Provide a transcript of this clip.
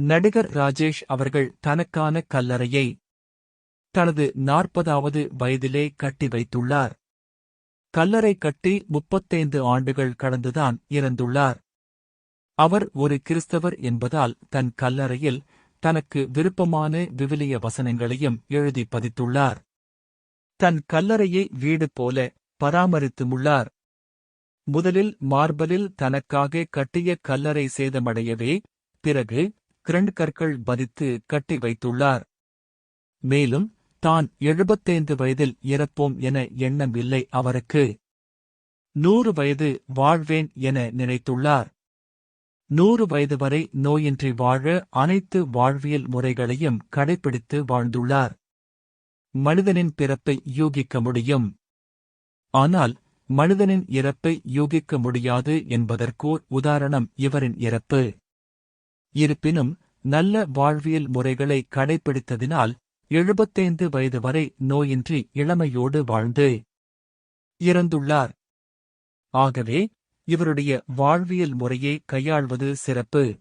நடிகர் ராஜேஷ் அவர்கள் தனக்கான கல்லறையை தனது நாற்பதாவது வயதிலே கட்டி வைத்துள்ளார். கல்லறை கட்டி முப்பத்தைந்து ஆண்டுகள் கடந்துதான் இறந்துள்ளார். அவர் ஒரு கிறிஸ்தவர் என்பதால் தன் கல்லறையில் தனக்கு விருப்பமான விவிலிய வசனங்களையும் எழுதி பதித்துள்ளார். தன் கல்லறையை வீடு போல பராமரித்துமுள்ளார் முதலில் மார்பலில் தனக்காக கட்டிய கல்லறை சேதமடையவே பிறகு கிரண்ட் கற்கள் பதித்து கட்டி வைத்துள்ளார். மேலும் தான் எழுபத்தைந்து வயதில் இறப்போம் என எண்ணம் இல்லை அவருக்கு. நூறு வயது வாழ்வேன் என நினைத்துள்ளார். நூறு வயது வரை நோயின்றி வாழ அனைத்து வாழ்வியல் முறைகளையும் கடைபிடித்து வாழ்ந்துள்ளார். மனிதனின் பிறப்பை யூகிக்க முடியும். ஆனால் மனிதனின் இறப்பை யூகிக்க முடியாது என்பதற்கோர் உதாரணம் இவரின் இறப்பு. இருப்பினும் நல்ல வாழ்வியல் முறைகளை கடைபிடித்ததினால் எழுபத்தைந்து வயது வரை நோயின்றி இளமையோடு வாழ்ந்து இறந்துள்ளார். ஆகவே இவருடைய வாழ்வியல் முறையை கையாள்வது சிறப்பு.